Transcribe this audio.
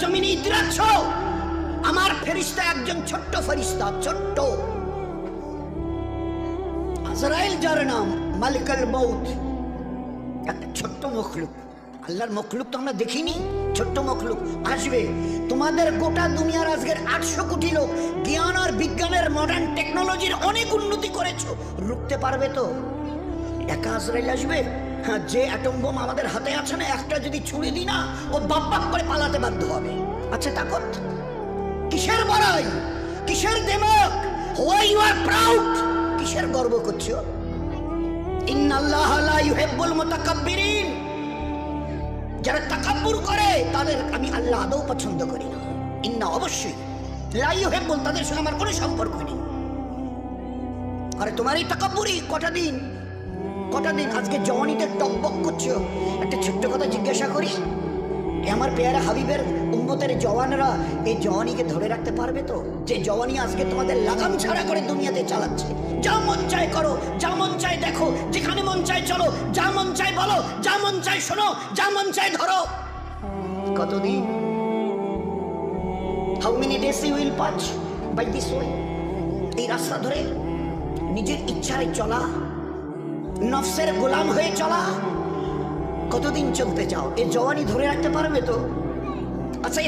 জমিনে ইতরাচ্ছ আমার ফেরিস্তা একজন ছোট্ট ফেরিস্তা, ছোট্ট। আজরাইল যার নাম মালিকাল মৌত একটা ছোট্ট মখলুক। আল্লাহর মখলুক তো আমরা দেখিনি, ছোট্ট মখলুক আসবে। তোমাদের গোটা দুনিয়ার আজকের আটশো কোটি লোক জ্ঞান আর বিজ্ঞানের মডার্ন টেকনোলজির অনেক উন্নতি করেছ, রুখতে পারবে তো? একা আজরাইল আসবে? হ্যাঁ যে অ্যাটম বোম আমাদের হাতে আছে না, একটা যদি ছুড়ে দিই না, ও বাপ বাপ করে পালাতে বাধ্য হবে। আচ্ছা তাকত, কিসের বড়াই? কিসের দেমক? হোয়াই ইউ আর প্রাউড কিসের গর্ব করছ? ইন্নাল্লাহ লা ইউহিব্বুল মুতাকাব্বিরিন। যারা তাকাব্বুর করে, তাদের আমি আল্লাহ আদৌ পছন্দ করি না। ইন্না অবশ্যই, লা ইউহিব্বুল, তাদের সঙ্গে আমার কোনো সম্পর্ক নেই। আরে তোমার এই তাকাব্বুরি কটা দিন? কটা দিন, আজকে জওয়ানিদের টকবক করছ। একটা ছোট্ট কথা জিজ্ঞাসা করি আমার পেয়ারা হাবিবের উম্মতের জওয়ানরা এই জওয়ানিকে ধরে রাখতে পারবে তো? যে জওয়ানি আজকে তোমাদের লাগাম ছাড়া করে দুনিয়াতে চালাচ্ছে। যা মন চায় করো, যা মন চায় দেখো, যেখানে মন চায় চলো, যা মন চায় বলো, যা মন চায় শোনো, যা মন চায় ধরো। কতদিন? How many days you will pass by this way এই রাস্তা ধরে নিজের ইচ্ছায় চলা নফসের গোলাম হয়ে চলা? কতদিন চলতে চাও? এ জওয়ানি ধরে রাখতে পারবে তো? আচ্ছা